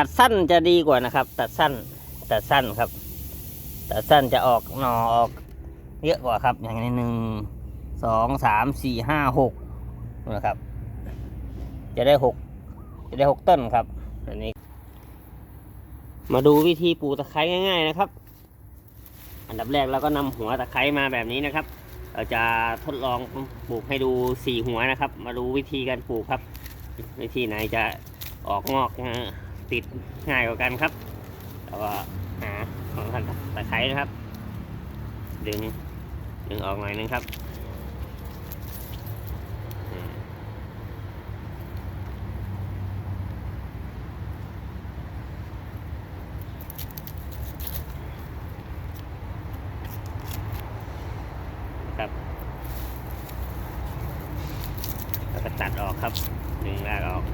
ตัดสั้นจะดีกว่านะครับ ตัดสั้น ตัดสั้นครับ ตัดสั้นจะออกหนอออกเยอะกว่าครับ อย่างนี้หนึ่งสองสามสี่ห้าหกนะครับ จะได้หกจะได้หกต้นครับอันนี้ มาดูวิธีปลูกตะไคร้ง่าย ๆนะครับ อันดับแรกเราก็นำหัวตะไคร้มาแบบนี้นะครับ เราจะทดลองปลูกให้ดูสี่หัวนะครับ มาดูวิธีการปลูกครับ วิธีไหนจะออกงอก ติดง่ายกว่ากันครับแล้วก็หาของท่านตะไคร้นะครับ ดึงดึงออกหน่อยนึงครับครับแล้วก็ตัดออกครับดึงรากออก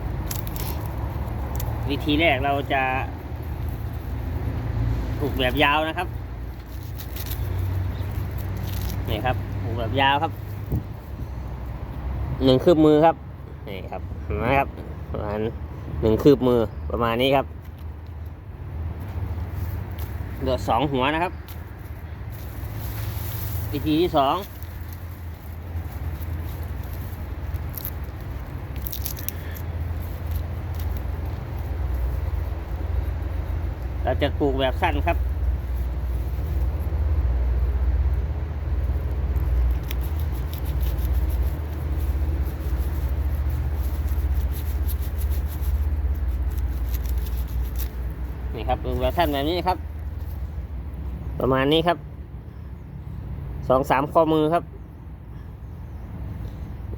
วิธีแรกเราจะปลูกแบบยาวนะครับนี่ครับปลูกแบบยาวครับหนึ่งคืบมือครับนี่ครับเห็นไหมครับประมาณหนึ่งคืบมือประมาณนี้ครับเหลือสองหัวนะครับ วิธีที่สอง เราจะปลูกแบบสั้นครับ นี่ครับปลูกแบบสั้นแบบนี้ครับ ประมาณนี้ครับสองสามข้อมือครับ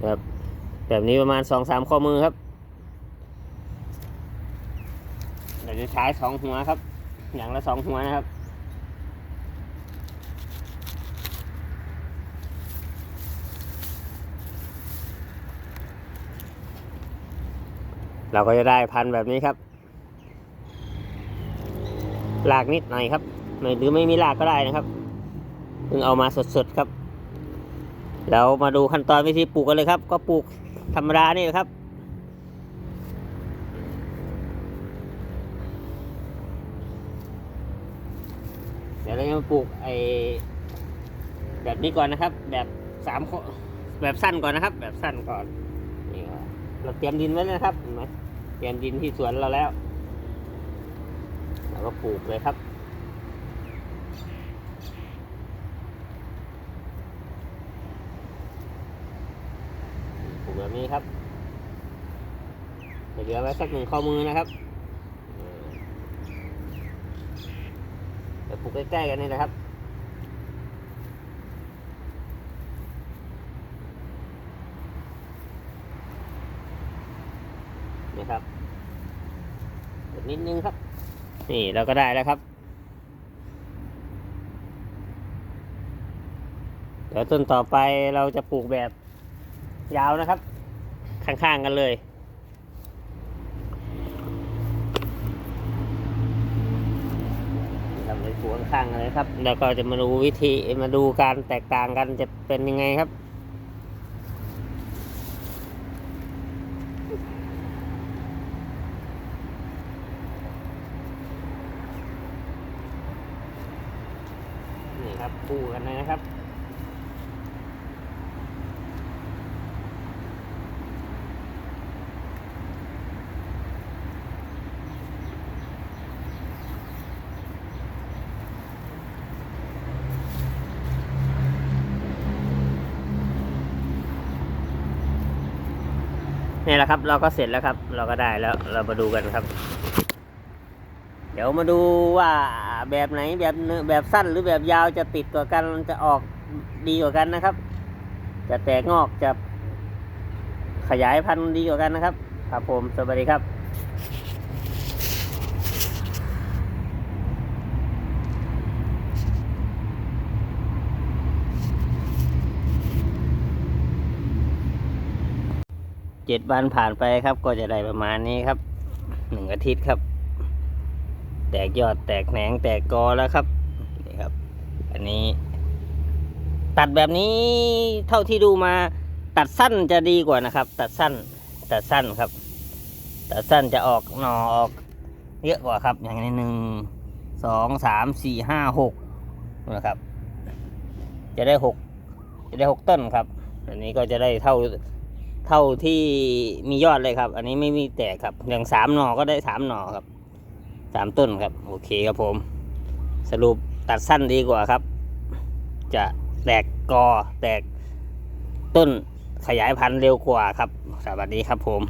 แบบแบบนี้ประมาณสองสามข้อมือครับเราจะใช้สองหัวครับ อย่างละสองหัวนะครับ เราก็จะได้พันแบบนี้ครับลากนิดหน่อยครับไม่หรือไม่มีลากก็ได้นะครับเพิ่งเอามาสดๆครับเรามาดูขั้นตอนวิธีปลูกกันเลยครับ ก็ปลูกธรรมดานี่ครับ ดี๋ยวเราจะมาปลูกไอ้แบบนี้ก่อนนะครับ แบบสามแบบสั้นก่อนนะครับ แบบสั้นก่อนนี่ครับเราเตรียมดินไว้นะครับเห็นไหมเตรียมดินที่สวนเราแล้วเราก็ปลูกเลยครับปลูกแบบนี้ครับเหลือไว้สักหนึ่งข้อมือนะครับ เดี๋ยวปลูกใกล้ๆกันนี่นะครับ นี่ครับกดนิดนึงครับ นี่เราก็ได้แล้วครับ เดี๋ยวต้นต่อไปเราจะปลูกแบบยาวนะครับ ข้างๆกันเลย ผูกข้างๆเลยครับแล้วก็จะมาดูวิธีมาดูการแตกต่างกันจะเป็นยังไงครับนี่ครับปูกันเลยนะครับ นี่แหละครับ เราก็เสร็จแล้วครับ เราก็ได้แล้วเรามาดูกันครับ เดี๋ยวมาดูว่าแบบไหนแบบแบบสั้นหรือแบบยาวจะติดกว่ากันจะออกดีกว่ากันนะครับ จะแตกงอกจะขยายพันธุ์ดีกว่ากันนะครับ ครับผมสวัสดีครับ เจ็ดวันผ่านไปครับ ก็จะได้ประมาณนี้ครับหนึ่งอาทิตย์ครับ แตกยอดแตกแหนงแตกกอแล้วครับนี่ครับ อันนี้ ตัดแบบนี้เท่าที่ดูมา ตัดสั้นจะดีกว่านะครับ ตัดสั้น ตัดสั้นครับ ตัดสั้นจะออกหนอออก เยอะกว่าครับ อย่างนี้หนึ่งสองสามสี่ห้าหกนะครับ จะได้หกจะได้หกต้นครับ อันนี้ก็จะได้เท่า เท่าที่มียอดเลยครับ อันนี้ไม่มีแตกครับ อย่างสามหน่อก็ได้สามหน่อครับสามต้นครับ โอเคครับผม สรุปตัดสั้นดีกว่าครับ จะแตกกอแตกต้นขยายพันธุ์เร็วกว่าครับ สวัสดีครับผม